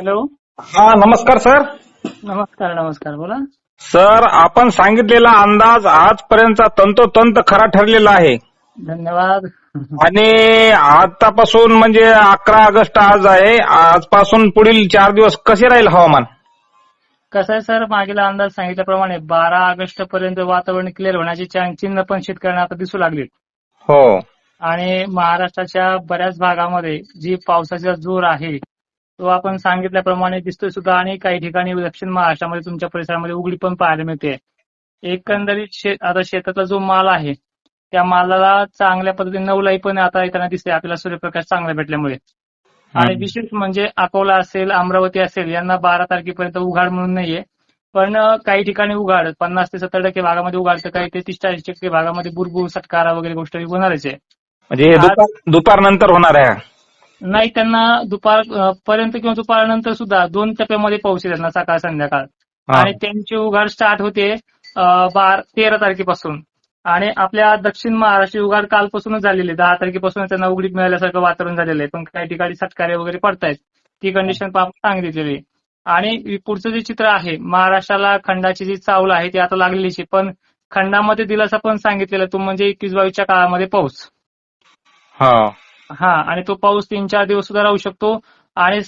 Hello. हा नमस्कार sir. नमस्कार नमस्कार. बोला. सर आपण सांगितलेला अंदाज आजपर्यंतचा तंतोतंत खरा ठरलेला आहे. धन्यवाद. आणि आतापासून म्हणजे अकरा ऑगस्ट आज आहे. आजपासून पुढील चार दिवस कसे राहील हवामान? कसं आहे सर? मागील अंदाज सांगितल्याप्रमाणे बारा ऑगस्ट पर्यंत वातावरण क्लिअर होण्याची चिन्ह पण शेतकऱ्यांना आता दिसू लागली. हो. आणि महाराष्ट्राच्या बऱ्याच भागामध्ये जी पावसाचा जोर आहे तो आपण सांगितल्याप्रमाणे दिसतोय सुद्धा आणि काही ठिकाणी दक्षिण महाराष्ट्रामध्ये तुमच्या परिसरामध्ये उघडी पण पाहायला मिळते. एकंदरीत शे- आता शेतातला जो माल आहे त्या मालाला चांगल्या पद्धतीने नवलाई पण आता येताना दिसते आपल्याला सूर्यप्रकाश चांगला भेटल्यामुळे. आणि विशेष म्हणजे अकोला असेल अमरावती असेल यांना बारा तारखेपर्यंत उघाड म्हणून नाहीये. पण काही ठिकाणी उघाड पन्नास ते सत्तर टक्के भागामध्ये उघाड तर काही ते तीस चाळीस टक्के भागामध्ये बुरबुर सटकारा वगैरे गोष्ट होणारच आहे. म्हणजे दुपार नंतर होणार आहे. नाही त्यांना दुपार पर्यंत किंवा दुपारनंतर सुद्धा दोन टप्प्यामध्ये पाऊस आहे त्यांना सकाळ संध्याकाळ. आणि त्यांची उघाड स्टार्ट होते बार तेरा तारखेपासून. आणि आपल्या दक्षिण महाराष्ट्र उघाड कालपासूनच झालेली. दहा तारखेपासून त्यांना उघडी मिळाल्यासारखं वातावरण झालेलं आहे. पण काही ठिकाणी सटकारे वगैरे पडतायत. ती कंडिशन आपण सांगितलेली आहे. आणि पुढचं जे चित्र आहे महाराष्ट्राला खंडाची जी चावल आहे ती आता लागलेलीच आहे. पण खंडामध्ये दिलासा पण सांगितलेला तो म्हणजे एकवीस बावीसच्या काळामध्ये पाऊस. हा आणि तो पाऊस तीन चार दिवस सुद्धा राहू शकतो. आणि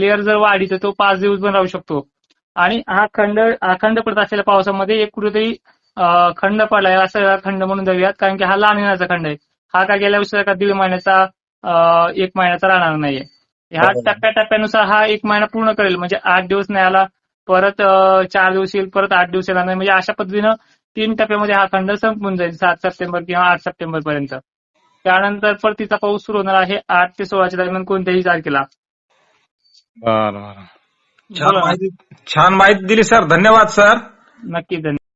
लेअर जर तर तो पाच दिवस पण राहू शकतो. आणि हा खंड अखंड पडत असलेल्या पावसामध्ये एक कुठेतरी खंड पडलाय असं खंड म्हणून धरूयात कारण की हा लहान येण्याचा खंड आहे. हा का गेल्या वर्षी का दीड महिन्याचा एक महिन्याचा राहणार नाहीये. ह्या. टप्प्याटप्प्यानुसार हा एक महिना पूर्ण करेल म्हणजे आठ दिवस नाही आला परत चार दिवस येईल परत आठ दिवस येणार नाही. म्हणजे अशा पद्धतीनं तीन टप्प्यामध्ये हा खंड संपून जाईल सात सप्टेंबर किंवा आठ सप्टेंबर पर्यंत. त्यानंतर परतीचा पाऊस सुरू होणार आहे आठ ते सोळाच्या दरम्यान कोणत्याही तारखेला. बरं बरं. छान बोला ना. माहिती छान माहिती दिली सर. धन्यवाद सर. नक्की धन्यवाद.